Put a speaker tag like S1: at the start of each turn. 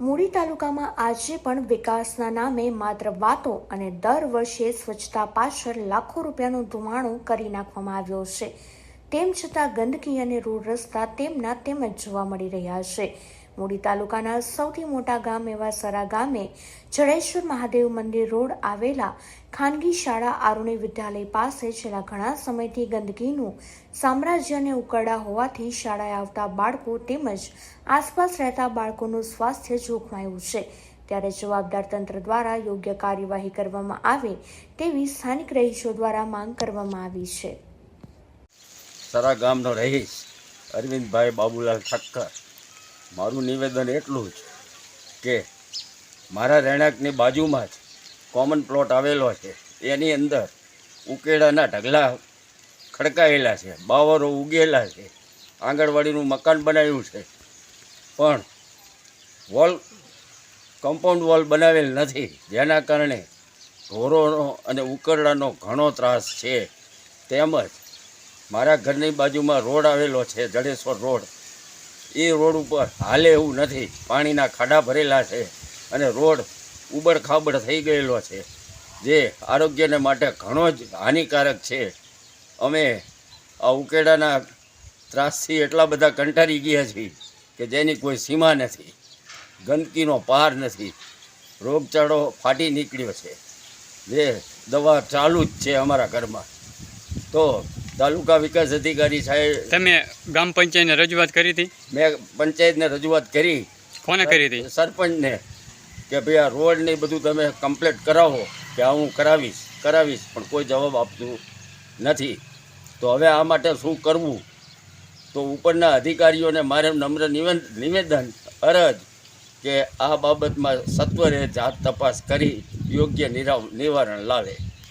S1: મૂડી તાલુકામાં આજે પણ વિકાસના નામે માત્ર વાતો અને દર વર્ષે સ્વચ્છતા પાછળ લાખો રૂપિયાનું ધુમાણું કરી નાખવામાં આવ્યો છે. તેમ છતાં ગંદકી અને રોડ રસ્તા તેમના તેમ જ જોવા મળી રહ્યા છે. મૂડી તાલુકાના સૌથી મોટા ગામ એવા સરા ગામે જડેશ્વર મહાદેવ મંદિર રોડ આવેલા ખાનગી શાળા આરુણી વિદ્યાલય પાસે છેલ્લા ઘણા સમયથી ગંદકીનું સામ્રાજ્ય અને ઉકરડા હોવાથી શાળાએ આવતા બાળકો તેમજ આસપાસ રહેતા બાળકોનું સ્વાસ્થ્ય જોખમાયું છે. ત્યારે જવાબદાર તંત્ર દ્વારા યોગ્ય કાર્યવાહી કરવામાં આવે તેવી સ્થાનિક રહીશો દ્વારા માંગ કરવામાં આવી છે.
S2: સરા ગામનો રહીશ અરવિંદભાઈ બાબુલાલ ઠક્કર. મારું નિવેદન એટલું જ કે મારા રહેણાંકની બાજુમાં જ કોમન પ્લોટ આવેલો છે. એની અંદર ઉકેડાના ઢગલા ખડકાયેલા છે, બાવરો ઉગેલા છે, આંગણવાડીનું મકાન બનાવ્યું છે. પણ વોલ કમ્પાઉન્ડ વોલ બનાવેલ નથી. જેના કારણે ઢોરોનો અને ઉકરડાનો ઘણો ત્રાસ છે. તેમજ મારા ઘરની બાજુમાં રોડ આવેલો છે, જડેશ્વર રોડ. એ રોડ ઉપર હાલે એવું નથી. પાણીના ખાડા ભરેલા છે અને રોડ ઉબડ ખાબડ થઈ ગયેલો છે. જે આરોગ્યને માટે ઘણો જ હાનિકારક છે. અમે આ ઉકેડાના ત્રાસથી એટલા બધા કંટાળી ગયા છીએ કે જેની કોઈ સીમા નથી. ગંદકીનો પાર નથી. રોગચાળો ફાટી નીકળ્યો છે. જે દવા ચાલુ જ છે અમારા ઘરમાં. તો તાલુકા વિકાસ અધિકારી સાહેબ
S3: તમે ગ્રામ પંચાયતને રજૂઆત કરી હતી?
S2: મેં પંચાયતને રજૂઆત કરી.
S3: કોને કરી હતી?
S2: સરપંચને કે ભાઈ આ રોડ ને બધું તમે કમ્પ્લીટ કરાવો કે આ હું કરાવીશ કરાવીશ પણ કોઈ જવાબ આપતું નથી. તો હવે આ માટે શું કરવું? તો ઉપરના અધિકારીઓને મારે નમ્ર નિવેદ- નિવેદન અરજ કે આ બાબતમાં સત્વરે જાત તપાસ કરી યોગ્ય નિરાવ નિવારણ લાવે.